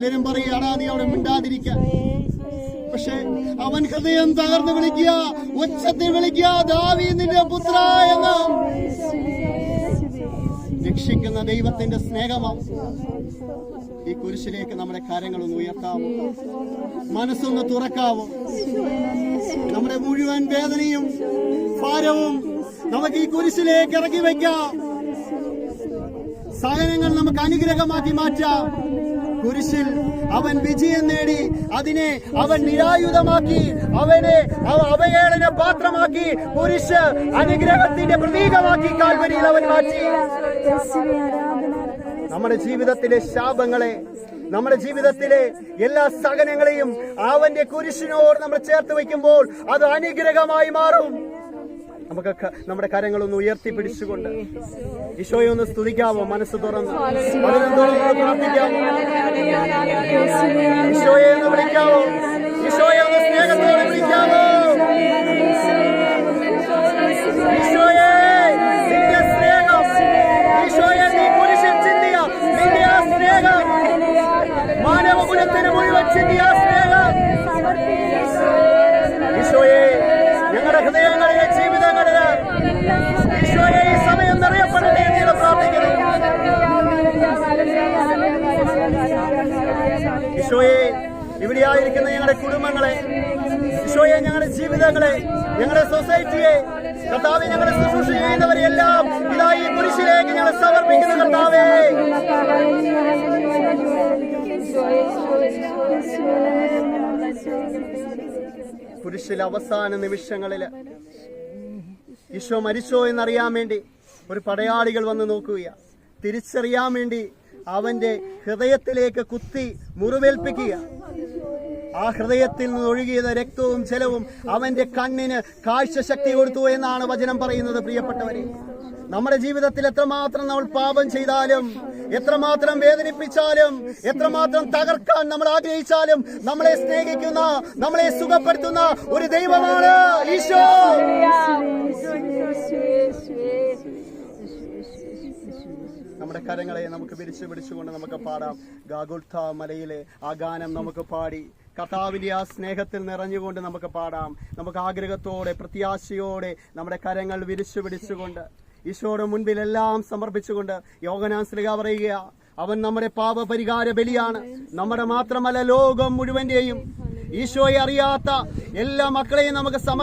എല്ലാവരും പറയുകയാടാ നീ അവിടെ മിണ്ടാതിരിക്കാൻ പക്ഷെ അവൻ ഹൃദയം തകർന്ന് വിളിക്കുക ഉച്ചത്തിൽ വിളിക്കുക ദാവി നിന്റെ പുത്ര എന്ന രക്ഷിക്കുന്ന ദൈവത്തിന്റെ സ്നേഹമാണ്. ഈ കുരിശിലേക്ക് നമ്മുടെ കാര്യങ്ങളൊന്ന് ഉയർത്താവോ. മനസ്സൊന്ന് തുറക്കാവോ. നമ്മുടെ മുഴുവൻ വേദനയും ഭാരവും നമുക്ക് ഈ കുരിശിലേക്ക് ഇറക്കി വയ്ക്കാം. സഹനങ്ങൾ നമുക്ക് അനുഗ്രഹമാക്കി മാറ്റാം. കുരിശിൽ അവൻ വിജയം നേടി അതിനെ അവൻ നിരായുധമാക്കി അവനെ അവ- അവഹേളന പാത്രമാക്കി കുരിശ് അനുഗ്രഹത്തിന്റെ പ്രതീകമാക്കി കാൽവരിയിൽ അവൻ മാറ്റി. നമ്മുടെ ജീവിതത്തിലെ ശാപങ്ങളെ നമ്മുടെ ജീവിതത്തിലെ എല്ലാ സഹനങ്ങളെയും അവന്റെ കുരിശിനോട് നമ്മൾ ചേർത്ത് വയ്ക്കുമ്പോൾ അത് അനുഗ്രഹമായി മാറും. നമുക്ക് നമ്മുടെ കാര്യങ്ങളൊന്ന് ഉയർത്തി പിടിച്ചുകൊണ്ട് ഈശോയെ ഒന്ന് സ്തുതിക്കാമോ? മനസ്സ് തുറന്ന്. പ്രാർത്ഥിക്കാമോ ഈശോയെ നീ കുരിശിൽ മുഴുവൻ ചിന്തിയ ഇവിടെയായിരിക്കുന്ന ഞങ്ങളുടെ കുടുംബങ്ങളെ ഈശോയെ ഞങ്ങളുടെ ജീവിതങ്ങളെ ഞങ്ങളുടെ സൊസൈറ്റിയെ കർത്താവെ ഞങ്ങളെ ശുശ്രൂഷ ചെയ്യുന്നവരെല്ലാം ഇതാ ഈ കുരിശിലേക്ക് ഞങ്ങൾ സമർപ്പിക്കുന്നു കർത്താവേ. കുരിശിൽ അവസാന നിമിഷങ്ങളിൽ ഈശോ മരിച്ചോ എന്നറിയാൻ വേണ്ടി ഒരു പടയാളികൾ വന്ന് നോക്കുക തിരിച്ചറിയാൻ വേണ്ടി അവന്റെ ഹൃദയത്തിലേക്ക് കുത്തി മുറിവേൽപ്പിക്കുക. ആ ഹൃദയത്തിൽ നിന്ന് ഒഴുകിയത് രക്തവും ജലവും അവന്റെ കണ്ണിന് കാഴ്ച ശക്തി കൊടുത്തു എന്നാണ് വചനം പറയുന്നത് പ്രിയപ്പെട്ടവരെ. നമ്മുടെ ജീവിതത്തിൽ എത്രമാത്രം നമ്മൾ പാപം ചെയ്താലും എത്രമാത്രം വേദനിപ്പിച്ചാലും എത്രമാത്രം തകർക്കാൻ നമ്മൾ ആഗ്രഹിച്ചാലും നമ്മളെ സ്നേഹിക്കുന്ന നമ്മളെ സുഖപ്പെടുത്തുന്ന ഒരു ദൈവമാണ് ഈശോ. നമ്മുടെ കരങ്ങളെ നമുക്ക് വിരിച്ചു പിടിച്ചുകൊണ്ട് നമുക്ക് പാടാം. ഗാഗുൽത്ത മലയിലെ ആ ഗാനം നമുക്ക് പാടി. കർത്താവിന്റെ ആ സ്നേഹത്തിൽ നിറഞ്ഞുകൊണ്ട് നമുക്ക് പാടാം. നമുക്ക് ആഗ്രഹത്തോടെ പ്രത്യാശയോടെ നമ്മുടെ കരങ്ങൾ വിരിച്ചു പിടിച്ചുകൊണ്ട് ഈശോയുടെ മുൻപിൽ എല്ലാം സമർപ്പിച്ചുകൊണ്ട് ശ്രീക പറയുക അവൻ നമ്മുടെ പാപപരിഹാര ബലിയാണ്. നമ്മുടെ മാത്രമല്ല ലോകം മുഴുവന്റെയും. ഈശോയെ അറിയാത്ത എല്ലാ മക്കളെയും നമുക്ക് സമർപ്പിക്കാം